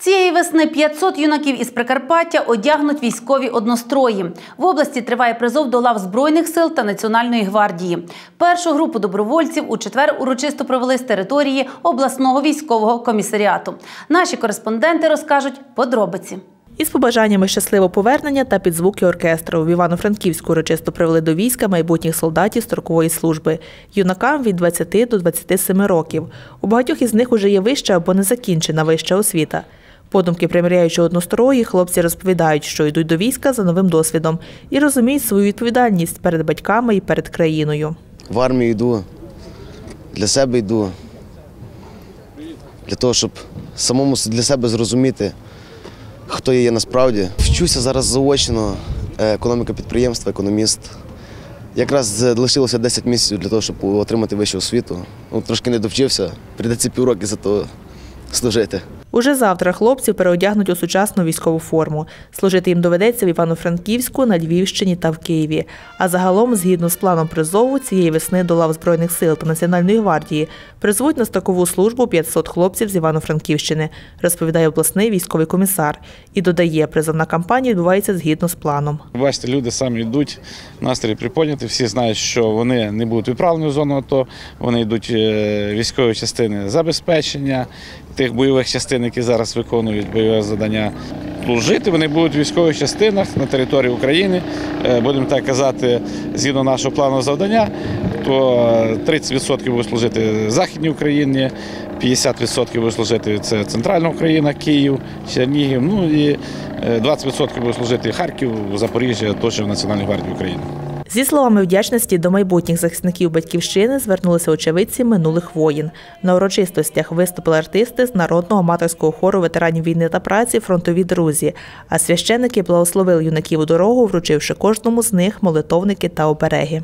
Цієї весни 500 юнаків із Прикарпаття одягнуть військові однострої. В області триває призов до лав Збройних сил та Національної гвардії. Першу групу добровольців у четвер урочисто провели з території обласного військового комісаріату. Наші кореспонденти розкажуть подробиці. Із побажаннями щасливого повернення та під звуки оркестру в Івано-Франківську урочисто привели до війська майбутніх солдатів строкової служби. Юнакам від 20 до 27 років. У багатьох із них уже є вища або незакінчена вища освіта. Подумки приміряючи однострої, хлопці розповідають, що йдуть до війська за новим досвідом і розуміють свою відповідальність перед батьками і перед країною. В армію йду, для себе йду, для того, щоб самому для себе зрозуміти, хто я є насправді. Вчуся зараз заочно, е, економіка підприємства, економіст. Якраз лишилося 10 місяців для того, щоб отримати вищу освіту. Ну, трошки не довчився, прийдеться півроки за то служити. Уже завтра хлопців переодягнуть у сучасну військову форму. Служити їм доведеться в Івано-Франківську, на Львівщині та в Києві. А загалом, згідно з планом призову, цієї весни до лав Збройних сил та Національної гвардії призвуть на строкову службу 500 хлопців з Івано-Франківщини, розповідає обласний військовий комісар. І додає, призовна кампанія відбувається згідно з планом. Бачите, люди самі йдуть, настрій приподняти. Всі знають, що вони не будуть відправлені в зону АТО, вони йдуть е, військові частини забезпечення тих бойових частин, які зараз виконують бойове завдання. Служити вони будуть в військових частинах на території України. Е, Будемо так казати, згідно нашого плану завдання, то 30% буде служити Західній Україні, 50% буде служити це центральна Україна, Київ, Чернігів. Ну і е, 20% буде служити Харків, Запоріжжя, тощо в Національній гвардії України. Зі словами вдячності до майбутніх захисників батьківщини звернулися очевидці минулих воїн. На урочистостях виступили артисти з народного аматорського хору ветеранів війни та праці Фронтові друзі. А священники благословили юнаків у дорогу, вручивши кожному з них молитовники та обереги.